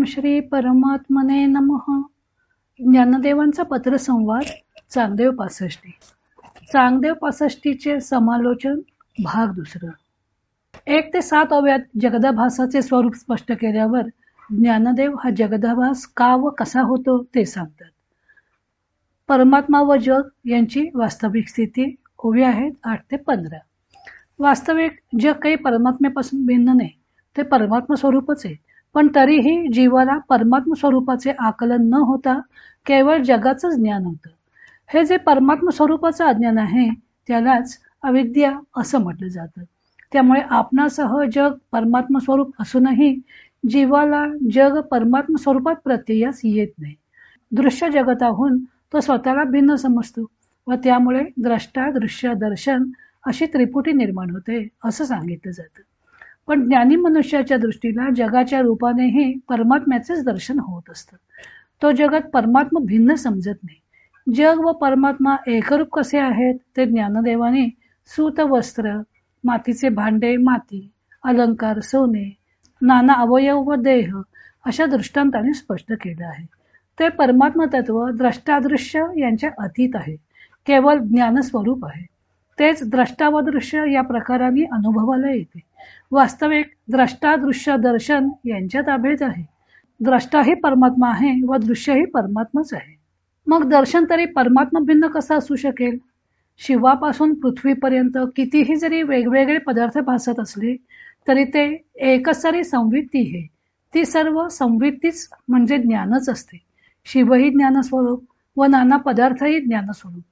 ओम श्री परमात्मने नमः. ज्ञानदेवांचा पत्रसंवाद चांगदेव पासष्टी. चांगदेव पासष्टीचे समालोचन भाग दुसरा. एक ते सात अव्यात जगदाभासाचे स्वरूप स्पष्ट केल्यावर ज्ञानदेव हा जगदाभास का व कसा होतो ते सांगतात. परमात्मा व जग यांची वास्तविक स्थिती ओवी आहेत आठ ते पंधरा. वास्तविक जग काही परमात्म्यापासून भिन्न नाही ते परमात्मा स्वरूपच आहे. पण तरीही जीवाला परमात्म स्वरूपाचे आकलन न होता केवळ जगाचंच ज्ञान होतं. हे जे परमात्म स्वरूपाचं अज्ञान आहे त्यालाच अविद्या असं म्हटलं जातं. त्यामुळे आपणासह जग परमात्म स्वरूप असूनही जीवाला जग परमात्म स्वरूपात प्रत्ययास येत नाही. दृश्य जगताहून तो स्वतःला भिन्न समजतो व त्यामुळे द्रष्टा दृश्य दर्शन अशी त्रिपुटी निर्माण होते असं सांगितलं जातं. पण ज्ञानी मनुष्याच्या दृष्टीला जगाच्या रूपानेही परमात्म्याचेच दर्शन होत असतं. तो जगात परमात्मा भिन्न समजत नाही. जग व परमात्मा एकरूप कसे आहेत ते ज्ञानदेवाने सूत वस्त्र मातीचे भांडे माती अलंकार सोने नाना अवयव व देह अशा दृष्टांताने स्पष्ट केलं आहे. ते परमात्मा तत्व द्रष्टादृश्य यांच्या अतीत आहे. केवळ ज्ञानस्वरूप आहे. तेच द्रष्टावदृश्य या प्रकाराने अनुभवाला येते. वास्तविक द्रष्टा दृश्य दर्शन यांच्यात अभेद आहे. द्रष्टाही परमात्मा आहे व दृश्यही परमात्माच आहे. मग दर्शन तरी परमात्मा भिन्न कसं असू शकेल? शिवापासून पृथ्वीपर्यंत कितीही जरी वेगवेगळे पदार्थ भासत असले तरी ते एकच सारी संवित्ती आहे. ती सर्व संवित्तीच म्हणजे ज्ञानच असते. शिवही ज्ञानस्वरूप व नाना पदार्थही ज्ञानस्वरूप.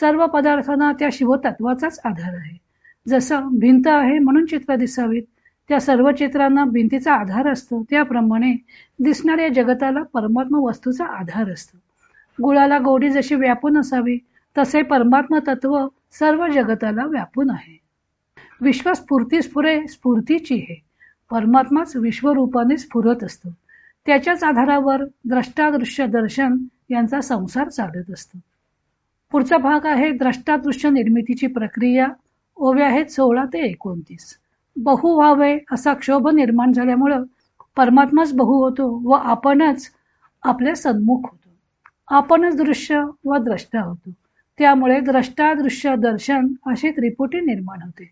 सर्व पदार्थांना त्या शिवतत्वाचाच आधार आहे. जसं भिंत आहे म्हणून चित्र दिसावीत त्या सर्व चित्रांना भिंतीचा आधार असतो. त्याप्रमाणे दिसणाऱ्या जगताला परमात्मा वस्तूचा आधार असतो. गुळाला गोडी जशी व्यापून असावी तसे परमात्मा तत्व सर्व जगताला व्यापून आहे. विश्व स्फूर्ती स्फुरे स्फूर्तीची हे परमात्माच विश्वरूपाने स्फुरत असतो. त्याच्याच आधारावर द्रष्टादृश्य दर्शन यांचा संसार चालत असतो. पुढचा भाग आहे द्रष्टादृश्य निर्मितीची प्रक्रिया. ओव्या आहेत सोळा ते एकोणतीस. बहु व्हावे असा क्षोभ निर्माण झाल्यामुळं परमात्माच बहु होतो व आपणच आपल्या सन्मुख होतो. आपणच दृश्य व द्रष्टा होतो. त्यामुळे द्रष्टा दृश्य दर्शन अशी त्रिपुटी निर्माण होते.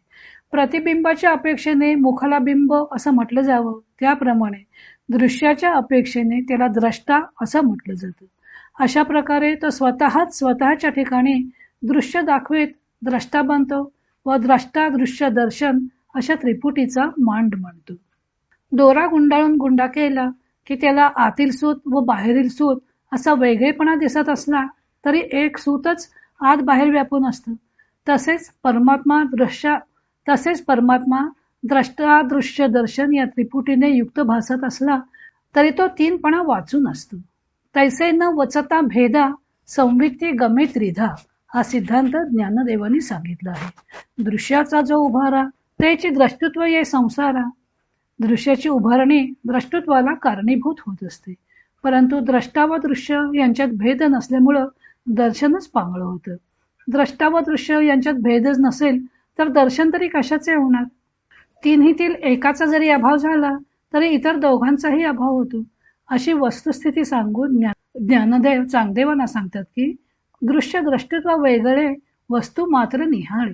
प्रतिबिंबाच्या अपेक्षेने मुखाला बिंब असं म्हटलं जावं. त्याप्रमाणे दृश्याच्या अपेक्षेने त्याला द्रष्टा असं म्हटलं जातं. अशा प्रकारे तो स्वतःच स्वतःच्या ठिकाणी दृश्य दाखवीत द्रष्टा बनतो व द्रष्टादृश्य दर्शन अशा त्रिपुटीचा मांड म्हणतो दोरा गुंडाळून गुंडा केला की त्याला आतील सूत व बाहेरील सूत असा वेगळेपणा दिसत असला तरी एक सूतच आत बाहेर व्यापून असतं. तसेच परमात्मा दृश्य तसेच परमात्मा द्रष्टादृश्य दर्शन या त्रिपुटीने युक्त भासत असला तरी तो तीनपणा वाचून असतो. तैसे न वचता भेदा संवित्ती गमे त्रिधा हा सिद्धांत ज्ञानदेवानी सांगितला आहे. दृश्याचा जो उभारा त्याची द्रष्टुत्व ये संसारा. दृश्याची उभारणी द्रष्टुत्वाला कारणीभूत होत असते. परंतु द्रष्टा व दृश्य यांच्यात भेद नसल्यामुळं दर्शनच पांगळं होतं. द्रष्टा व दृश्य यांच्यात भेदच नसेल तर दर्शन तरी कशाचे होणार? तिन्हीतील एकाचा जरी अभाव झाला तरी इतर दोघांचाही अभाव होतो. अशी वस्तुस्थिती सांगून ज्ञानदेव चांगदेवांना सांगतात की दृश्य द्रष्टत्व वेगळे वस्तू मात्र निहाळे.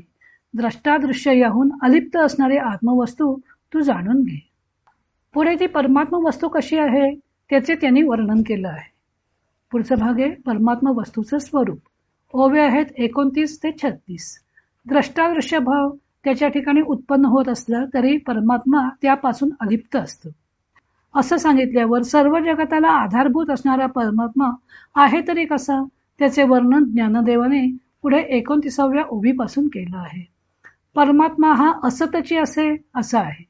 द्रष्टादृश्य याहून अलिप्त असणारी आत्मवस्तू तू जाणून घे. पुढे ती परमात्मा वस्तू कशी आहे त्याचे त्यांनी वर्णन केलं आहे. पुढचा भाग आहे परमात्मा वस्तूचं स्वरूप. ओवे आहेत एकोणतीस ते छत्तीस. द्रष्टादृश्य भाव त्याच्या ठिकाणी उत्पन्न होत असला तरी परमात्मा त्यापासून अलिप्त असतो. असं सांगितल्यावर सर्व जगताला आधारभूत असणारा परमात्मा आहे तरी कसा? त्याचे वर्णन ज्ञानदेवाने पुढे एकोणतीसाव्या उभीपासून केलं आहे. परमात्मा हा असतची असे असा आहे.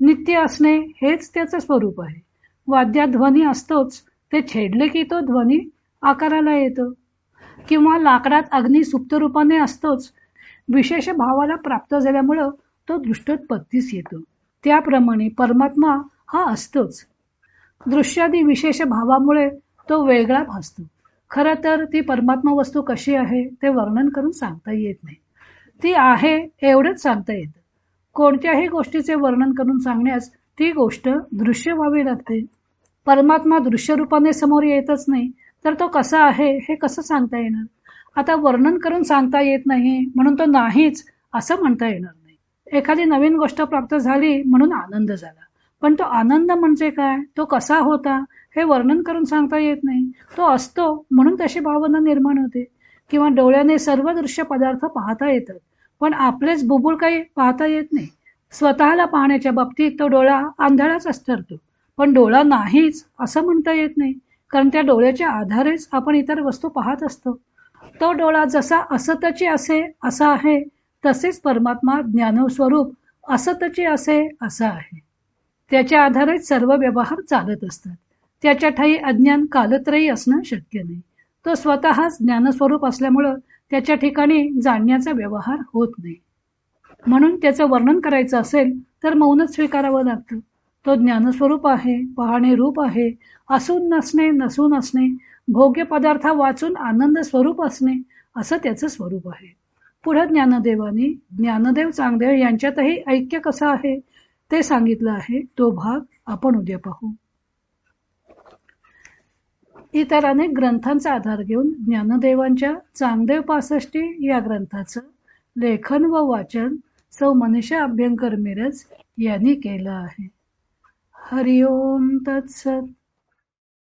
नित्य असणे हेच त्याचं स्वरूप आहे. वाद्यात ध्वनी असतोच ते छेडले की तो ध्वनी आकाराला येतो. किंवा लाकडात अग्नी सुप्त रूपाने असतोच विशेष भावाला प्राप्त झाल्यामुळं तो दृष्टोत्पत्तीस येतो. त्याप्रमाणे परमात्मा हा असतोच. दृश्यादी विशेष भावामुळे तो वेगळा भासतो खरं तर ती परमात्मा वस्तू कशी आहे ते वर्णन करून सांगता येत नाही. ती आहे एवढंच सांगता येतं. कोणत्याही गोष्टीचे वर्णन करून सांगण्यास ती गोष्ट दृश्य व्हावी लागते. परमात्मा दृश्य रूपाने समोर येतच नाही तर तो कसा आहे हे कसं सांगता येणार? आता वर्णन करून सांगता येत नाही म्हणून तो नाहीच असं म्हणता येणार नाही. एखादी नवीन गोष्ट प्राप्त झाली म्हणून आनंद झाला. पण तो आनंद म्हणजे काय? तो कसा होता? हे वर्णन करून सांगता येत नाही. तो असतो म्हणून तशी भावना निर्माण होते. किंवा डोळ्याने सर्व दृश्य पदार्थ पाहता येतात. पण आपलेच बुबुळ काही पाहता येत नाही. स्वतःला पाहण्याच्या बाबतीत तो डोळा आंधळाच ठरतो पण डोळा नाहीच असं म्हणता येत नाही. कारण त्या डोळ्याच्या आधारेच आपण इतर वस्तू पाहत असतो. तो डोळा जसा असतची असे असा आहे तसेच परमात्मा ज्ञानस्वरूप असतची असे असा आहे. त्याच्या आधारेच सर्व व्यवहार चालत असतात. त्याच्या ठाई अज्ञान कालत्रयी असणं शक्य नाही. तो स्वतःच ज्ञानस्वरूप असल्यामुळं त्याच्या ठिकाणी जाणण्याचा व्यवहार होत नाही. म्हणून त्याचं वर्णन करायचं असेल तर मौनच स्वीकारावं लागतं. तो ज्ञानस्वरूप आहे पाहणे रूप आहे असून नसणे नसून असणे भोग्य पदार्थ वाचून आनंद स्वरूप असणे असं त्याचं स्वरूप आहे. पुढं ज्ञानदेवानी ज्ञानदेव चांगदेव यांच्यातही ऐक्य कसं आहे? ते सांगितलं आहे तो भाग आपण उद्या पाहू. इतर अनेक ग्रंथांचा आधार घेऊन ज्ञानदेवांच्या चांगदेव पासष्टी या ग्रंथाचं लेखन व वाचन सौ मनीषा अभ्यंकर मिरज यांनी केलं आहे. हरिओम तत्सत.